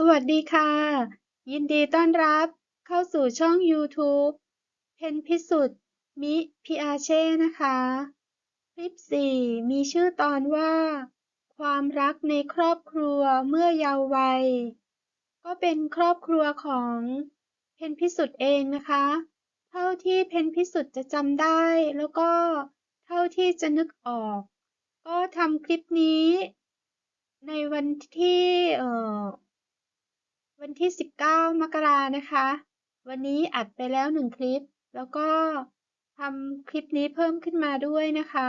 สวัสดีค่ะ ยินดีต้อนรับเข้าสู่ช่อง YouTube เพนพิสุทธิ์มิพิอาเช่นะคะ คลิป 4 มีชื่อตอนว่า ความรักในครอบครัวเมื่อเยาว์วัย ก็เป็นครอบครัวของเพนพิสุทธิ์เองนะคะ เท่าที่เพนพิสุทธิ์จะจำได้แล้วก็เท่าที่จะนึกออก ก็ทำคลิปนี้ ในวันที่เอ่อ วันที่ 19 มกรานะคะ วันนี้อัดไปแล้วหนึ่งคลิป แล้วก็ทำคลิปนี้เพิ่มขึ้นมาด้วยนะคะ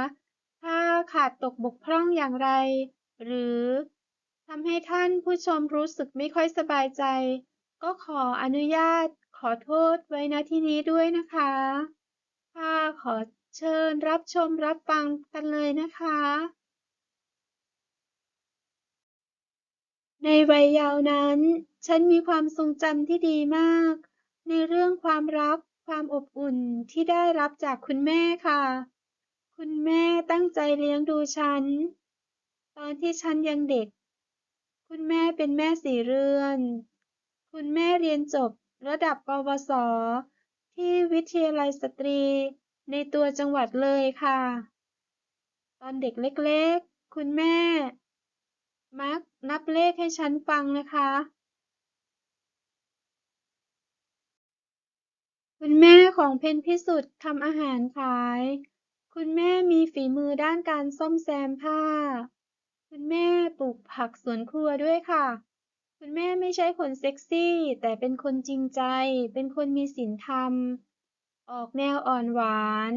ถ้าขาดตกบกพร่องอย่างไร หรือทำให้ท่านผู้ชมรู้สึกไม่ค่อยสบายใจ ก็ขออนุญาตขอโทษไว้ณที่นี้ด้วยนะคะค่ะขอเชิญรับชมรับฟังกันเลยนะคะ ในวัยเยาว์นั้น ฉันมีความทรงจำที่ดีมาก ในเรื่องความรัก ความอบอุ่นที่ได้รับจากคุณแม่ค่ะ คุณแม่ตั้งใจเลี้ยงดูฉัน ตอนที่ฉันยังเด็ก คุณแม่เป็นแม่สี่เรือน คุณแม่เรียนจบระดับปวส ที่วิทยาลัยสตรีในตัวจังหวัดเลยค่ะ ตอนเด็กเล็กๆ คุณแม่ มักนับเลขให้ฉันฟังนะคะ คุณแม่ของเพนพิสุทธิ์ทำอาหารขาย คุณแม่มีฝีมือด้านการซ่อมแซมผ้า คุณแม่ปลูกผักสวนครัวด้วยค่ะ คุณแม่ไม่ใช่คนเซ็กซี่ แต่เป็นคนจริงใจ เป็นคนมีศีลธรรม ออกแนวอ่อนหวาน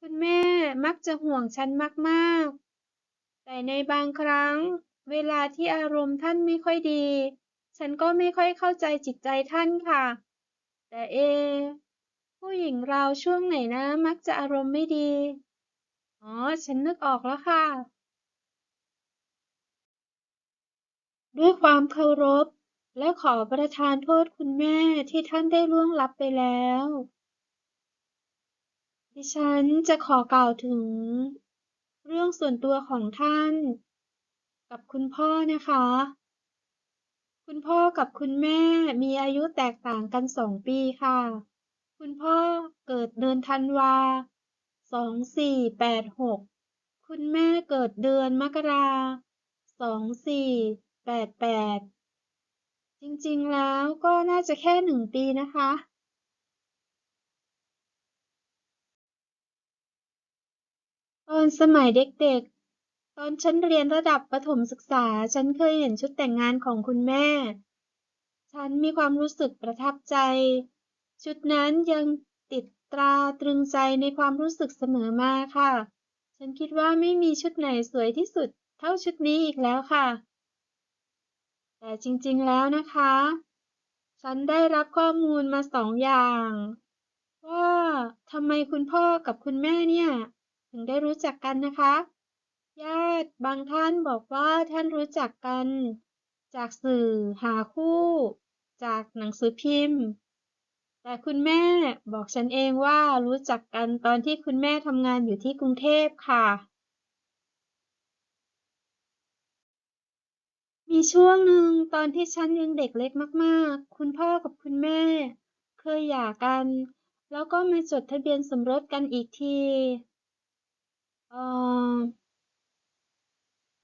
คุณแม่มักจะห่วงฉันมากๆ แต่ในบางครั้ง เวลาที่อารมณ์ท่านไม่ค่อยดี ฉันก็ไม่ค่อยเข้าใจจิตใจท่านค่ะ แต่เอ ผู้หญิงเราช่วงไหนนะ มักจะอารมณ์ไม่ดี อ๋อ ฉันนึกออกแล้วค่ะ ด้วยความเคารพ และขอประทานโทษคุณแม่ที่ท่านได้ล่วงลับไปแล้ว ดิฉันจะขอกล่าวถึง เรื่องส่วนตัวของท่าน กับคุณพ่อนะคะ คุณพ่อกับคุณแม่มีอายุแตกต่างกันสองปีค่ะ คุณพ่อเกิดเดือนธันวาสองสี่แปดหก คุณแม่เกิดเดือนมกราสองสี่แปดแปด จริงๆแล้วก็น่าจะแค่หนึ่งปีนะคะตอนสมัยเด็กๆ ตอนฉันเรียนระดับประถมศึกษา ฉันเคยเห็นชุดแต่งงานของคุณแม่ ฉันมีความรู้สึกประทับใจ ชุดนั้นยังติดตราตรึงใจในความรู้สึกเสมอมาค่ะ ฉันคิดว่าไม่มีชุดไหนสวยที่สุดเท่าชุดนี้อีกแล้วค่ะ แต่จริงๆแล้วนะคะ ฉันได้รับข้อมูลมาสองอย่าง ว่าทำไมคุณพ่อกับคุณแม่เนี่ย ถึงได้รู้จักกันนะคะ ญาติบางท่านบอกว่าท่านรู้จักกัน จากสื่อหาคู่ จากหนังสือพิมพ์ แต่คุณแม่บอกฉันเองว่ารู้จักกันตอนที่คุณแม่ทำงานอยู่ที่กรุงเทพค่ะ มีช่วงหนึ่งตอนที่ฉันยังเด็กเล็กมากๆ คุณพ่อกับคุณแม่ เคยหย่ากัน แล้วก็มาจดทะเบียนสมรสกันอีกที เอ่อ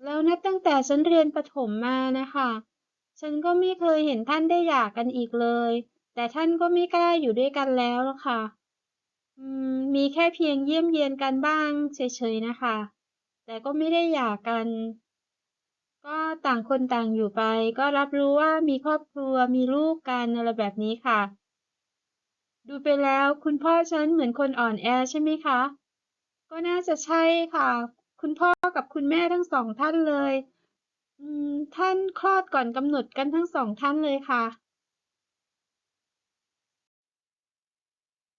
แล้วนับตั้งแต่ฉันเรียนประถมมานะคะ ฉันก็ไม่เคยเห็นท่านได้หย่ากันอีกเลย แต่ท่านก็ไม่กล้าอยู่ด้วยกันแล้วหรอกค่ะ อืม มีแค่เพียงเยี่ยมเยียนกันบ้างเฉยๆนะคะ แต่ก็ไม่ได้หย่ากัน ก็ต่างคนต่างอยู่ไป ก็รับรู้ว่ามีครอบครัวมีลูกกันอะไรแบบนี้ค่ะ ดูไปแล้วคุณพ่อฉันเหมือนคนอ่อนแอใช่ไหมคะ ก็น่าจะใช่ค่ะ คุณพ่อกับคุณแม่ทั้งสองท่านเลยท่านคลอดก่อนกำหนดกันทั้งสองท่านเลยค่ะ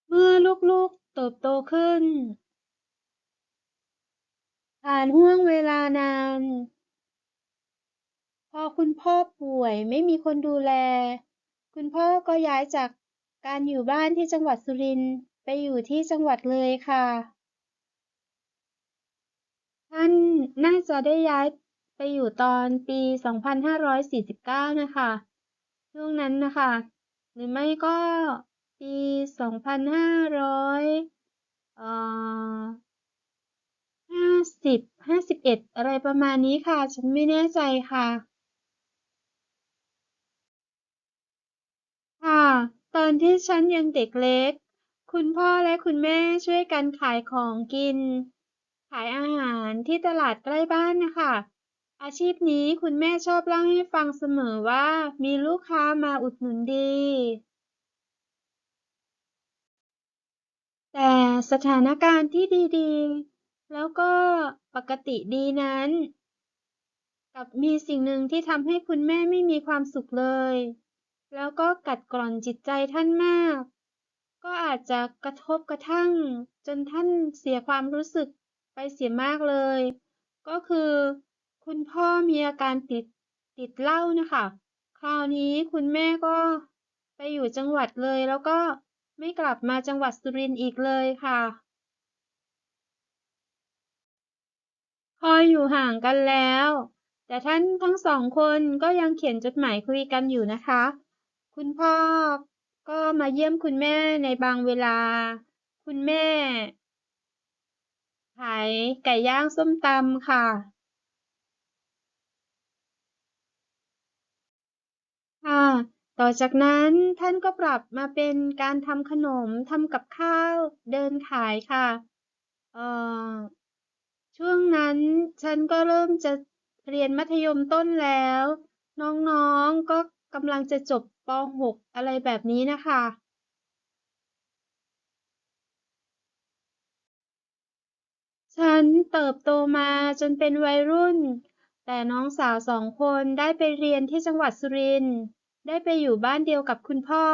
เมื่อลูกๆเติบโตขึ้น ผ่านห่วงเวลานาน พอคุณพ่อป่วยไม่มีคนดูแล คุณพ่อก็ย้ายจากการอยู่บ้านที่จังหวัดสุรินทร์ไปอยู่ที่จังหวัดเลยค่ะ น่าจะได้ย้ายไปอยู่ตอนปี 2549 นะคะ ช่วงนั้นนะคะ หรือไม่ก็ปี 2500เอ่อ50 51 อะไรประมาณนี้ค่ะ ฉันไม่แน่ใจค่ะ ค่ะ ตอนที่ฉันยังเด็กเล็ก คุณพ่อและคุณแม่ช่วยกันขายของกิน ขายอาหารที่ตลาดใกล้บ้านนะคะ อาชีพนี้คุณแม่ชอบเล่าให้ฟังเสมอว่า มีลูกค้ามาอุดหนุนดี แต่สถานการณ์ที่ดีๆ แล้วก็ปกติดีนั้น กับมีสิ่งหนึ่งที่ทำให้คุณแม่ไม่มีความสุขเลย แล้วก็กัดกร่อนจิตใจท่านมาก ก็อาจจะกระทบกระทั่ง จนท่านเสียความรู้สึก ไปเสียมากเลย ก็คือ คุณพ่อมีอาการติดติดเหล้านะคะ คราวนี้คุณแม่ก็ไปอยู่จังหวัดเลย แล้วก็ไม่กลับมาจังหวัดสุรินทร์อีกเลยค่ะพออยู่ห่างกันแล้ว แต่ท่านทั้งสองคนก็ยังเขียนจดหมายคุยกันอยู่นะคะ คุณพ่อก็มาเยี่ยมคุณแม่ในบางเวลา คุณแม่ ขายไก่ย่าง ส้มตำค่ะ ค่ะ ต่อจากนั้นท่านก็ปรับมาเป็นการทำขนมทำกับข้าว เดินขายค่ะ เอ่อ ช่วงนั้นฉันก็เริ่มจะเรียนมัธยมต้นแล้ว น้องๆก็กำลังจะจบป .6 อะไรแบบนี้นะคะ ฉันเติบโตมาจนเป็นวัยรุ่น แต่น้องสาวสองคนได้ไปเรียนที่จังหวัดสุรินทร์ ได้ไปอยู่บ้านเดียวกับคุณพ่อ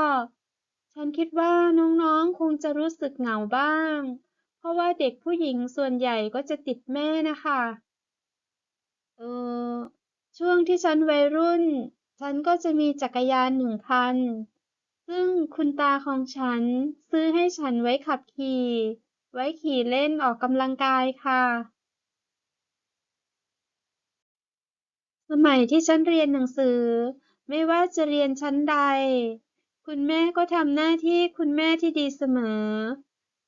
ฉันคิดว่าน้องๆคงจะรู้สึกเหงาบ้าง เพราะว่าเด็กผู้หญิงส่วนใหญ่ก็จะติดแม่นะคะ เออ ช่วงที่ฉันวัยรุ่น ฉันก็จะมีจักรยานหนึ่งคัน ซึ่งคุณตาของฉันซื้อให้ฉันไว้ขับขี่ ไว้ขี่เล่น ออกกำลังกายค่ะ สมัยที่ฉันเรียนหนังสือ ไม่ว่าจะเรียนชั้นใด คุณแม่ก็ทำหน้าที่คุณแม่ที่ดีเสมอ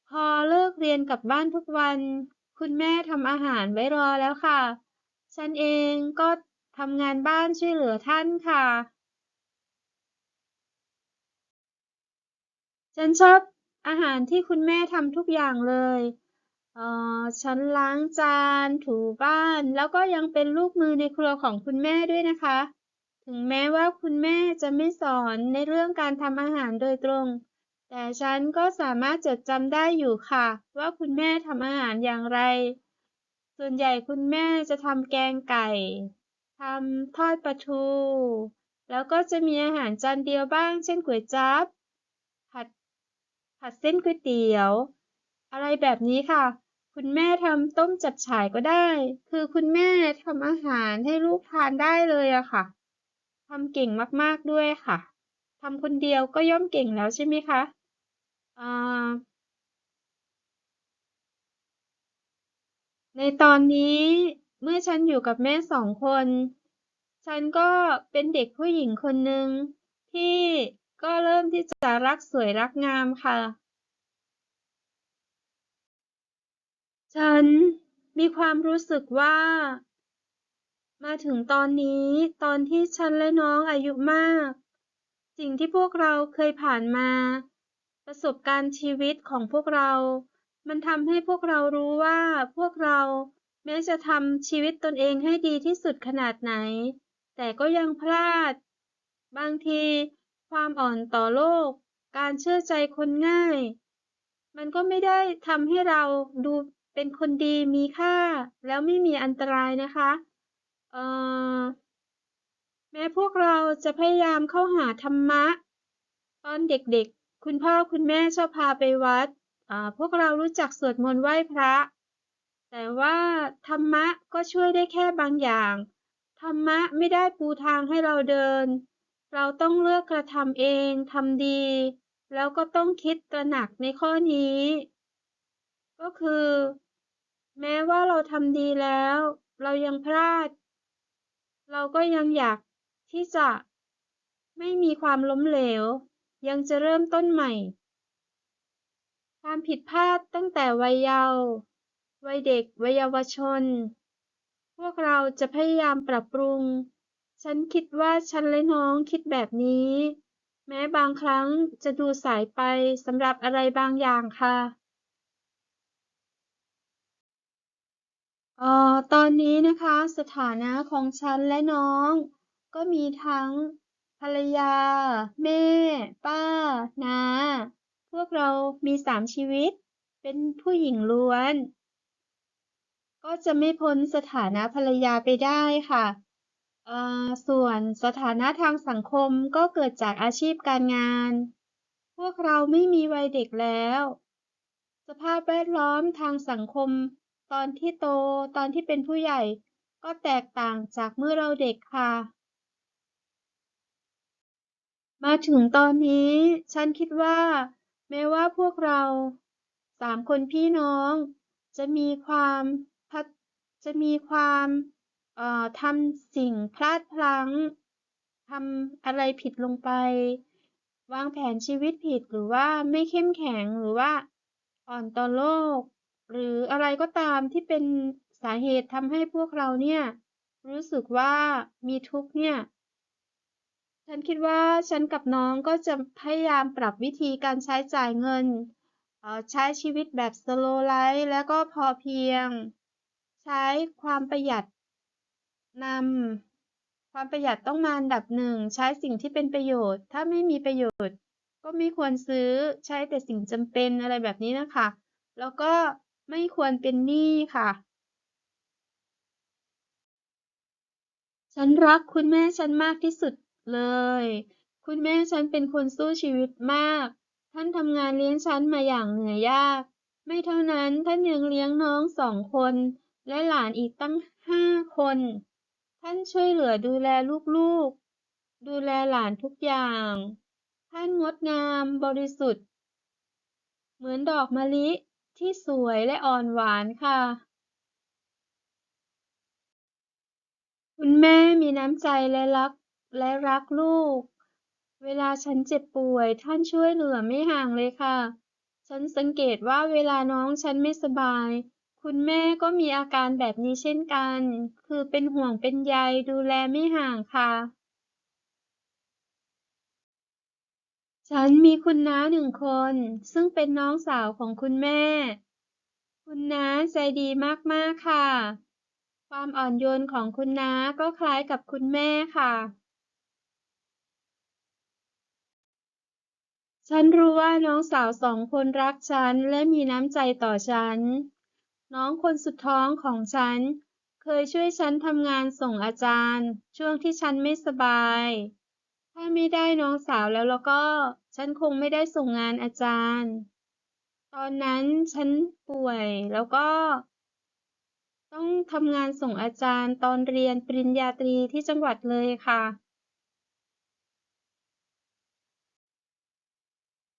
พอเลิกเรียนกลับบ้านทุกวัน คุณแม่ทำอาหารไว้รอแล้วค่ะ ฉันเองก็ทำงานบ้านช่วยเหลือท่านค่ะ ฉันชอบ อาหารที่คุณแม่ทำทุกอย่างเลย เอ่อ ฉันล้างจาน ถูบ้าน แล้วก็ยังเป็นลูกมือในครัวของคุณแม่ด้วยนะคะ ถึงแม้ว่าคุณแม่จะไม่สอนในเรื่องการทำอาหารโดยตรง แต่ฉันก็สามารถจดจำได้อยู่ค่ะ ว่าคุณแม่ทำอาหารอย่างไร ส่วนใหญ่คุณแม่จะทำแกงไก่ทำทอดปลาทู แล้วก็จะมีอาหารจานเดียวบ้าง เช่นก๋วยจั๊บ ผัดเส้นก๋วยเตี๋ยว อะไรแบบนี้ค่ะ คุณแม่ทำต้มจับฉ่ายก็ได้ คือคุณแม่ทำอาหารให้ลูกทานได้เลยอะค่ะทำเก่งมากๆด้วยค่ะทำคนเดียวก็ย่อมเก่งแล้วใช่ไหมคะอ่าในตอนนี้เมื่อฉันอยู่กับแม่สองคน ฉันก็เป็นเด็กผู้หญิงคนหนึ่งที่ ก็เริ่มที่จะรักสวยรักงามค่ะ ฉันมีความรู้สึกว่า มาถึงตอนนี้ตอนที่ฉันและน้องอายุมาก สิ่งที่พวกเราเคยผ่านมา ประสบการณ์ชีวิตของพวกเรา มันทำให้พวกเรารู้ว่าพวกเราแม้จะทำชีวิตตนเองให้ดีที่สุดขนาดไหน แต่ก็ยังพลาด บางที ความอ่อนต่อโลก การเชื่อใจคนง่าย มันก็ไม่ได้ทำให้เราดูเป็นคนดีมีค่า แล้วไม่มีอันตรายนะคะเอ่อแม้พวกเราจะพยายามเข้าหาธรรมะ ตอนเด็กๆ คุณพ่อคุณแม่ชอบพาไปวัดพวกเรารู้จักสวดมนต์ไหว้พระ แต่ว่าธรรมะก็ช่วยได้แค่บางอย่าง ธรรมะไม่ได้ปูทางให้เราเดิน เราต้องเลือกกระทำเองทำดี แล้วก็ต้องคิดตระหนักในข้อนี้ ก็คือ แม้ว่าเราทำดีแล้ว เรายังพลาด เราก็ยังอยากที่จะไม่มีความล้มเหลว ยังจะเริ่มต้นใหม่ ความผิดพลาดตั้งแต่วัยเยาว์วัยเด็กวัยเยาวชน พวกเราจะพยายามปรับปรุง ฉันคิดว่าฉันและน้องคิดแบบนี้ แม้บางครั้งจะดูสายไปสำหรับอะไรบางอย่างค่ะเอ่อตอนนี้นะคะสถานะของฉันและน้อง ก็มีทั้งภรรยา แม่ ป้าน้าพวกเรามีสามชีวิต เป็นผู้หญิงล้วน ก็จะไม่พ้นสถานะภรรยาไปได้ค่ะ เอ่อส่วนสถานะทางสังคมก็เกิดจากอาชีพการงาน พวกเราไม่มีวัยเด็กแล้ว สภาพแวดล้อมทางสังคม ตอนที่โตตอนที่เป็นผู้ใหญ่ ก็แตกต่างจากเมื่อเราเด็กค่ะ มาถึงตอนนี้ฉันคิดว่า แม้ว่าพวกเราสามคนพี่น้อง จะมีความจะมีความ เอ่อทำสิ่งพลาดพลั้ง ทำอะไรผิดลงไป วางแผนชีวิตผิดหรือว่าไม่เข้มแข็งหรือว่าอ่อนต่อโลก หรืออะไรก็ตามที่เป็นสาเหตุทำให้พวกเราเนี่ย รู้สึกว่ามีทุกข์เนี่ย ฉันคิดว่าฉันกับน้องก็จะพยายามปรับวิธีการใช้จ่ายเงินเอ่อใช้ชีวิตแบบ slow life แล้วก็พอเพียง ใช้ความประหยัด นำความประหยัดต้องมาอันดับหนึ่ง ใช้สิ่งที่เป็นประโยชน์ ถ้าไม่มีประโยชน์ ก็ไม่ควรซื้อใช้แต่สิ่งจำเป็นอะไรแบบนี้นะคะ แล้วก็ไม่ควรเป็นหนี้ค่ะ ฉันรักคุณแม่ฉันมากที่สุดเลย คุณแม่ฉันเป็นคนสู้ชีวิตมาก ท่านทำงานเลี้ยงฉันมาอย่างเหนื่อยยาก ไม่เท่านั้นท่านยังเลี้ยงน้องสองคน และหลานอีกตั้งห้าคน ท่านช่วยเหลือดูแลลูกๆ ดูแลหลานทุกอย่าง ท่านงดงามบริสุทธิ์ เหมือนดอกมะลิที่สวยและอ่อนหวานค่ะ คุณแม่มีน้ำใจและรักและรักลูก เวลาฉันเจ็บป่วย ท่านช่วยเหลือไม่ห่างเลยค่ะ ฉันสังเกตว่าเวลาน้องฉันไม่สบาย คุณแม่ก็มีอาการแบบนี้เช่นกัน คือเป็นห่วงเป็นใยดูแลไม่ห่างค่ะ ฉันมีคุณน้าหนึ่งคน ซึ่งเป็นน้องสาวของคุณแม่ คุณน้าใจดีมากๆค่ะ ความอ่อนโยนของคุณน้าก็คล้ายกับคุณแม่ค่ะฉันรู้ว่าน้องสาวสองคนรักฉันและมีน้ำใจต่อฉัน น้องคนสุดท้องของฉันเคยช่วยฉันทำงานส่งอาจารย์ช่วงที่ฉันไม่สบาย ถ้าไม่ได้น้องสาวแล้วแล้วก็ ฉันคงไม่ได้ส่งงานอาจารย์ ตอนนั้นฉันป่วยแล้วก็ ต้องทำงานส่งอาจารย์ตอนเรียนปริญญาตรีที่จังหวัดเลยค่ะ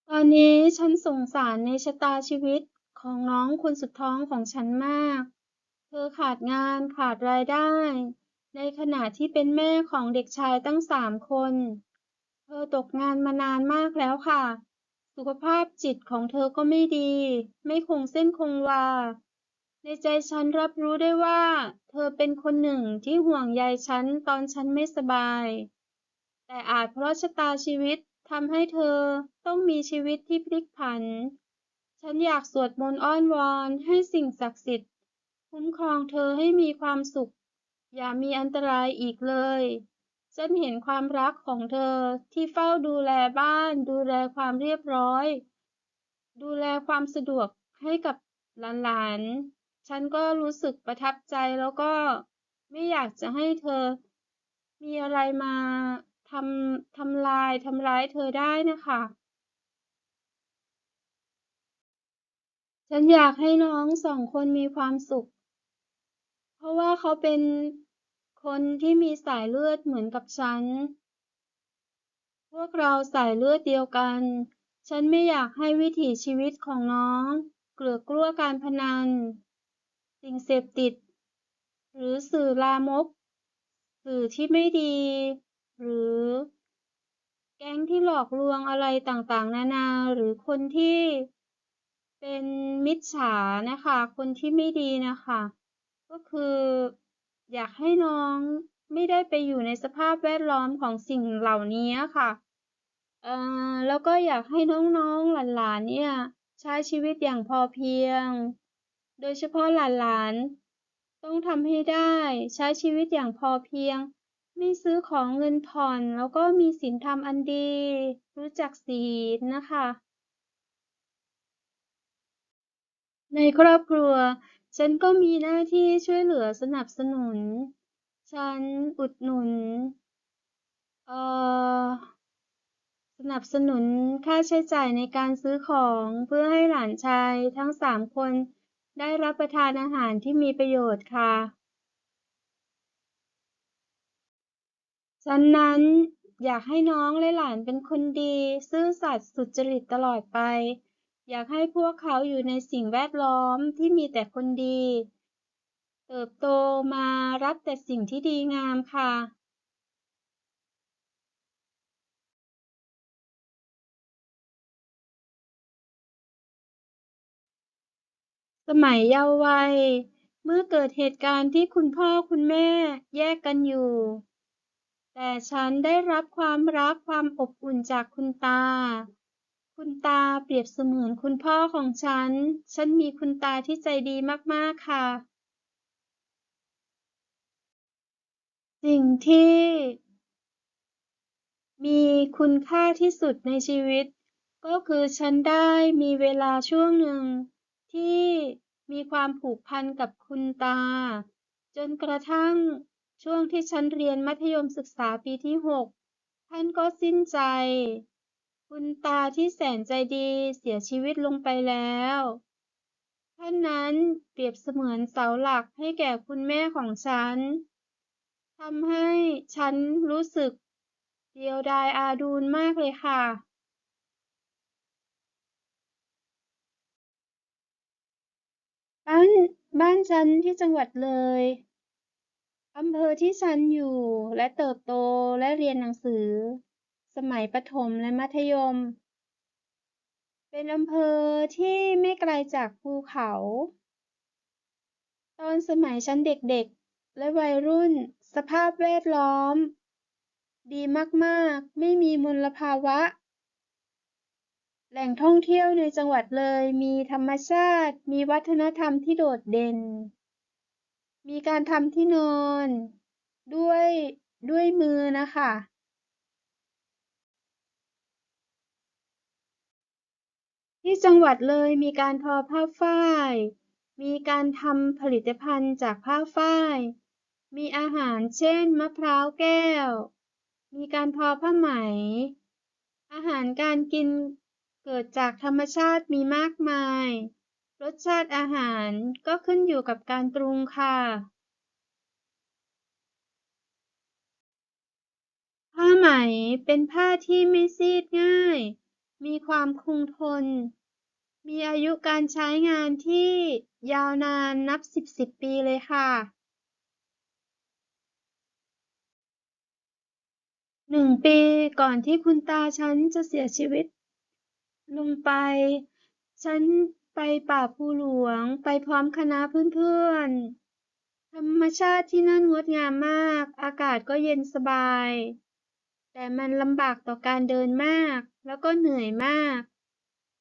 ตอนนี้ฉันสงสารในชะตาชีวิต ของน้องคนสุดท้องของฉันมาก เธอขาดงานขาดรายได้ ในขณะที่เป็นแม่ของเด็กชายตั้งสามคน เธอตกงานมานานมากแล้วค่ะ สุขภาพจิตของเธอก็ไม่ดี ไม่คงเส้นคงวา ในใจฉันรับรู้ได้ว่า เธอเป็นคนหนึ่งที่ห่วงใยฉันตอนฉันไม่สบาย แต่อาจเพราะชะตาชีวิตทำให้เธอต้องมีชีวิตที่พลิกผัน ฉันอยากสวดมนต์อ้อนวอนให้สิ่งศักดิ์สิทธิ์คุ้มครองเธอให้มีความสุข อย่ามีอันตรายอีกเลย ฉันเห็นความรักของเธอที่เฝ้าดูแลบ้าน ดูแลความเรียบร้อย ดูแลความสะดวกให้กับหลานๆ ฉันก็รู้สึกประทับใจแล้วก็ไม่อยากจะให้เธอ มีอะไรมาทำทำลายทำร้ายเธอได้นะคะ ฉันอยากให้น้องสองคนมีความสุข เพราะว่าเขาเป็นคนที่มีสายเลือดเหมือนกับฉัน พวกเราสายเลือดเดียวกัน ฉันไม่อยากให้วิถีชีวิตของน้องเกลือกกลัวการพนัน สิ่งเสพติด หรือสื่อลามก สื่อที่ไม่ดี หรือ แก๊งที่หลอกลวงอะไรต่างๆ นานาหรือคนที่ เป็นมิจฉานะคะ คนที่ไม่ดีนะคะ ก็คือ อยากให้น้องไม่ได้ไปอยู่ในสภาพแวดล้อมของสิ่งเหล่านี้ค่ะเอ่อแล้วก็อยากให้น้องๆหลานๆเนี่ย ใช้ชีวิตอย่างพอเพียง โดยเฉพาะหลานๆต้องทำให้ได้ใช้ชีวิตอย่างพอเพียง ไม่ซื้อของเงินผ่อน แล้วก็มีศีลธรรมอันดี รู้จักศีลนะคะ ในครอบครัว ฉันก็มีหน้าที่ช่วยเหลือสนับสนุน ฉันอุดหนุน เอ่อ สนับสนุนค่าใช้จ่ายในการซื้อของเพื่อให้หลานชายทั้งสามคนได้รับประทานอาหารที่มีประโยชน์ค่ะ ฉันนั้นอยากให้น้องและหลานเป็นคนดี ซื่อสัตย์สุจริตตลอดไป อยากให้พวกเขาอยู่ในสิ่งแวดล้อมที่มีแต่คนดี เติบโตมารับแต่สิ่งที่ดีงามค่ะสมัยเยาว์วัย เมื่อเกิดเหตุการณ์ที่คุณพ่อคุณแม่แยกกันอยู่ แต่ฉันได้รับความรักความอบอุ่นจากคุณตา คุณตาเปรียบเสมือนคุณพ่อของฉัน ฉันมีคุณตาที่ใจดีมาก ๆ ค่ะ สิ่งที่ มีคุณค่าที่สุดในชีวิต ก็คือฉันได้มีเวลาช่วงหนึ่ง ที่มีความผูกพันกับคุณตา จนกระทั่งช่วงที่ฉันเรียนมัธยมศึกษาปีที่หกท่านก็สิ้นใจ คุณตาที่แสนใจดีเสียชีวิตลงไปแล้ว ท่านนั้นเปรียบเสมือนเสาหลักให้แก่คุณแม่ของฉันทำให้ฉันรู้สึกเดียวดายอาดูลมากเลยค่ะบ้านบ้านฉันที่จังหวัดเลยอำเภอที่ฉันอยู่และเติบโตและเรียนหนังสือ สมัยประถมและมัธยม เป็นอำเภอที่ไม่ไกลจากภูเขา ตอนสมัยฉันเด็กๆ และวัยรุ่น สภาพแวดล้อม ดีมากๆ ไม่มีมลภาวะ แหล่งท่องเที่ยวในจังหวัดเลยมีธรรมชาติ มีวัฒนธรรมที่โดดเด่น มีการทำที่นอน ด้วยด้วยมือนะคะ ที่จังหวัดเลยมีการทอผ้าฝ้าย มีการทำผลิตภัณฑ์จากผ้าฝ้าย มีอาหารเช่น มะพร้าวแก้ว มีการทอผ้าไหม อาหารการกินเกิดจากธรรมชาติมีมากมาย รสชาติอาหารก็ขึ้นอยู่กับการปรุงค่ะผ้าไหมเป็นผ้าที่ไม่ซีดง่าย มีความคงทน มีอายุการใช้งานที่ยาวนานนับสิบสิบปีเลยค่ะหนึ่งปีก่อนที่คุณตาฉันจะเสียชีวิต ลงไป ฉันไปป่าภูหลวงไปพร้อมคณะเพื่อนๆ ธรรมชาติที่นั่นงดงามมาก อากาศก็เย็นสบาย แต่มันลำบากต่อการเดินมาก แล้วก็เหนื่อยมาก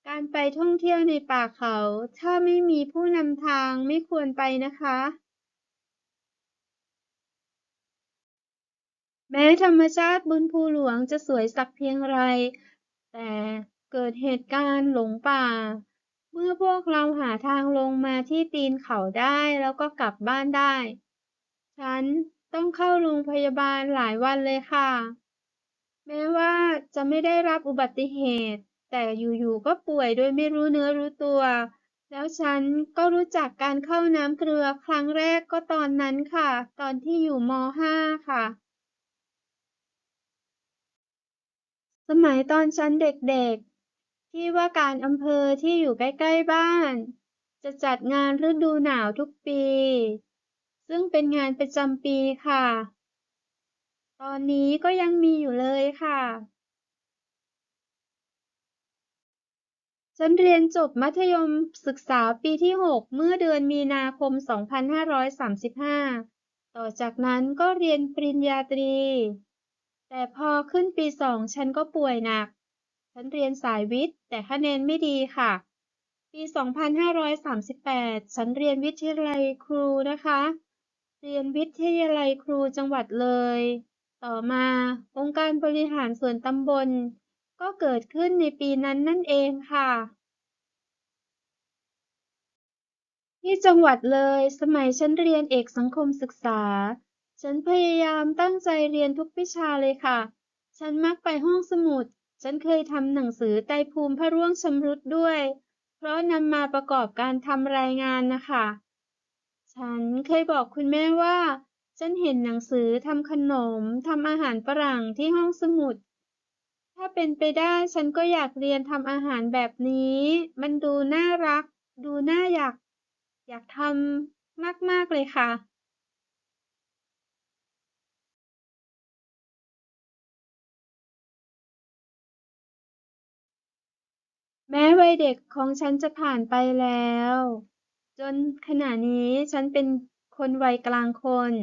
การไปท่องเที่ยวในป่าเขา ถ้าไม่มีผู้นำทางไม่ควรไปนะคะแม้ธรรมชาติบนภูหลวงจะสวยสักเพียงไร แต่เกิดเหตุการณ์หลงป่า เมื่อพวกเราหาทางลงมาที่ตีนเขาได้แล้วก็กลับบ้านได้ ฉันต้องเข้าโรงพยาบาลหลายวันเลยค่ะ แม้ว่าจะไม่ได้รับอุบัติเหตุ แต่อยู่ๆก็ป่วยโดยไม่รู้เนื้อรู้ตัว แล้วฉันก็รู้จักการเข้าน้ำเกลือครั้งแรกก็ตอนนั้นค่ะ ตอนที่อยู่ม .5 ค่ะ สมัยตอนฉันเด็กๆ ที่ว่าการอำเภอที่อยู่ใกล้ๆบ้าน จะจัดงานฤดูหนาวทุกปี ซึ่งเป็นงานประจำปีค่ะ อนนี้ก็ยังมีอยู่เลยค่ะ ฉันเรียนจบมัธยมศึกษาปีที่ 6 เมื่อเดือนมีนาคม 2535 ต่อจากนั้นก็เรียนปริญญาตรี แต่พอขึ้นปี2ฉันก็ป่วยหนัก ฉันเรียนสายวิทย์ แต่คะแนนไม่ดีค่ะ ปี 2538 ฉันเรียนวิทยาลัยครูนะคะเรียนวิทยาลัยครูจังหวัดเลย ต่อมาองค์การบริหารส่วนตำบล ก็เกิดขึ้นในปีนั้นนั่นเองค่ะ ที่จังหวัดเลยสมัยฉันเรียนเอกสังคมศึกษา ฉันพยายามตั้งใจเรียนทุกวิชาเลยค่ะ ฉันมักไปห้องสมุด ฉันเคยทำหนังสือไตภูมิพระร่วงชำรุดด้วย เพราะนำมาประกอบการทำรายงานนะคะ ฉันเคยบอกคุณแม่ว่า ฉันเห็นหนังสือทำขนมทำอาหารฝรั่งที่ห้องสมุด ถ้าเป็นไปได้ฉันก็อยากเรียนทำอาหารแบบนี้ มันดูน่ารัก ดูน่าอยาก อยากทำมาก ๆ เลยค่ะแม้วัยเด็กของฉันจะผ่านไปแล้ว จนขณะนี้ฉันเป็น คนวัยกลางคน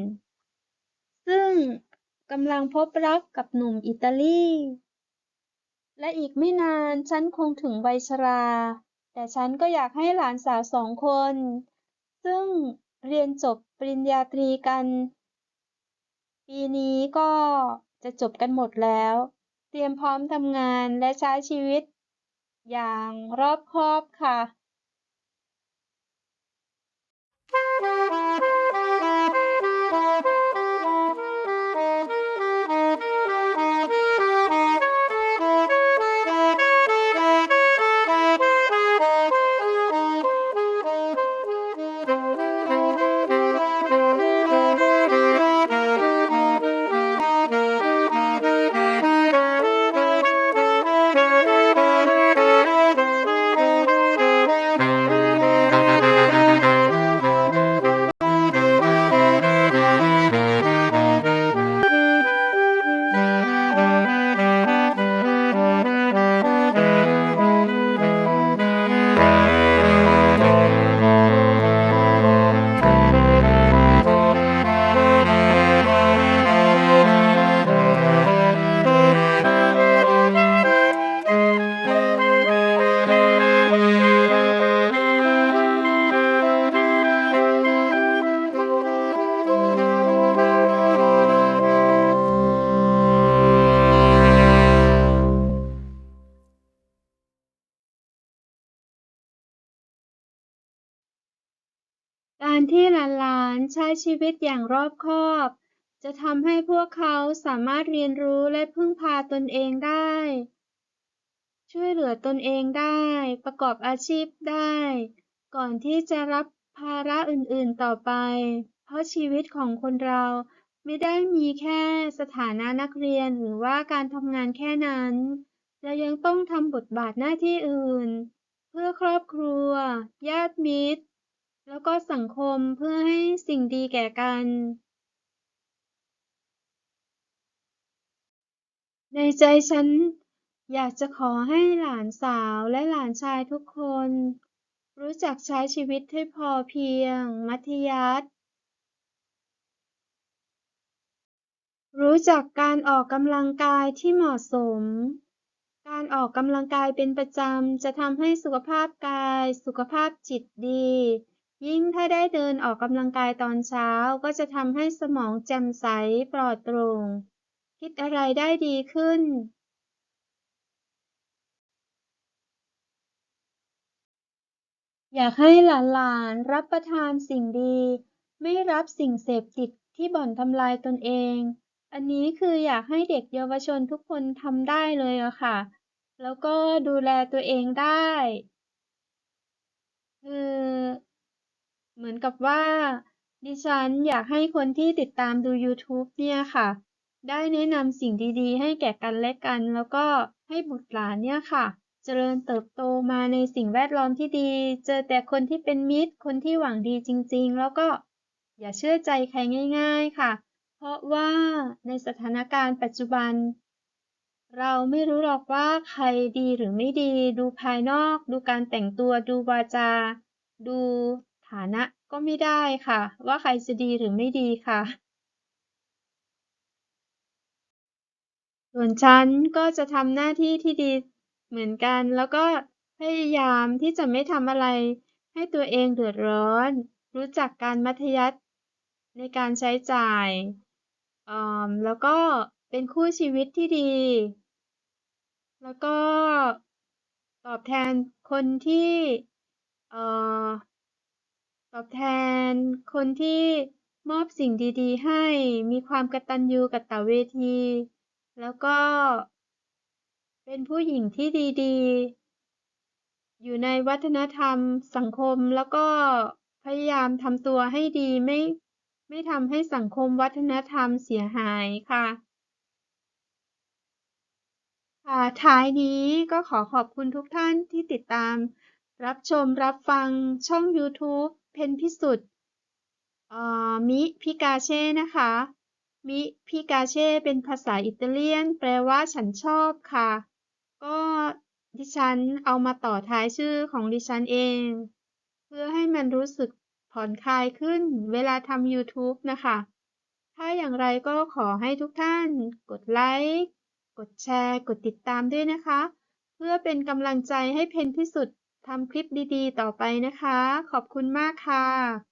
ซึ่งกำลังพบรักกับหนุ่มอิตาลี และอีกไม่นานฉันคงถึงวัยชรา แต่ฉันก็อยากให้หลานสาวสองคน ซึ่งเรียนจบปริญญาตรีกัน ปีนี้ก็จะจบกันหมดแล้ว เตรียมพร้อมทำงานและใช้ชีวิต อย่างรอบคอบค่ะ อย่างรอบคอบ จะทำให้พวกเขาสามารถเรียนรู้และพึ่งพาตนเองได้ ช่วยเหลือตนเองได้ ประกอบอาชีพได้ ก่อนที่จะรับภาระอื่นๆต่อไป เพราะชีวิตของคนเราไม่ได้มีแค่สถานะนักเรียนหรือว่าการทำงานแค่นั้น เรายังต้องทำบทบาทหน้าที่อื่น เพื่อครอบครัว ญาติมิตร แล้วก็สังคมเพื่อให้สิ่งดีแก่กันในใจฉันอยากจะขอให้หลานสาวและหลานชายทุกคน รู้จักใช้ชีวิตให้พอเพียง มัธยัสถ์รู้จักการออกกำลังกายที่เหมาะสม การออกกำลังกายเป็นประจำจะทำให้สุขภาพกาย สุขภาพจิตดี ยิ่งถ้าได้เดินออกกำลังกายตอนเช้าก็จะทำให้สมองแจ่มใสปลอดโปร่ง คิดอะไรได้ดีขึ้น อยากให้หลานๆรับประทานสิ่งดี ไม่รับสิ่งเสพติดที่บ่อนทำลายตนเอง อันนี้คืออยากให้เด็กเยาวชนทุกคนทำได้เลยอะค่ะ แล้วก็ดูแลตัวเองได้ คือ เหมือนกับว่า ดิฉันอยากให้คนที่ติดตามดู YouTube เนี่ยค่ะ ได้แนะนำสิ่งดีๆ ให้แก่กันและกัน แล้วก็ให้บุตรหลานเนี่ยค่ะ เจริญเติบโตมาในสิ่งแวดล้อมที่ดี เจอแต่คนที่เป็นมิตร คนที่หวังดีจริง ๆ แล้วก็อย่าเชื่อใจใครง่าย ๆค่ะ เพราะว่าในสถานการณ์ปัจจุบัน เราไม่รู้หรอกว่าใครดีหรือไม่ดี ดูภายนอก ดูการแต่งตัว ดูวาจา ดู ฐานะก็ไม่ได้ค่ะ ว่าใครจะดีหรือไม่ดีค่ะ ส่วนฉันก็จะทำหน้าที่ที่ดีเหมือนกัน แล้วก็พยายามที่จะไม่ทำอะไรให้ตัวเองเดือดร้อน รู้จักการมัธยัสถ์ในการใช้จ่ายออแล้วก็เป็นคู่ชีวิตที่ดี แล้วก็ตอบแทนคนที่ เอ่อ ตอบแทนคนที่มอบสิ่งดีๆ ให้มีความกตัญญูกตเวที แล้วก็ เป็นผู้หญิงที่ดีๆ อยู่ในวัฒนธรรมสังคมแล้วก็พยายามทำตัวให้ดีไม่ไม่ทำให้สังคมวัฒนธรรมเสียหายค่ะค่ะท้ายนี้ก็ขอขอบคุณทุกท่านที่ติดตาม รับชมรับฟังช่องยูทูบ เพนพิสุทธิ์มิพิกาเช่นะคะ มิพิกาเช่เป็นภาษาอิตาเลียน แปลว่าฉันชอบค่ะ ก็ดิฉันเอามาต่อท้ายชื่อของดิฉันเอง เพื่อให้มันรู้สึกผ่อนคลายขึ้นเวลาทำ YouTube นะคะ ถ้าอย่างไรก็ขอให้ทุกท่านกดไลค์กดแชร์ กดติดตามด้วยนะคะ เพื่อเป็นกำลังใจให้เพนพิสุทธิ์ ทำคลิปดี ๆ ต่อไปนะคะ ขอบคุณมากค่ะ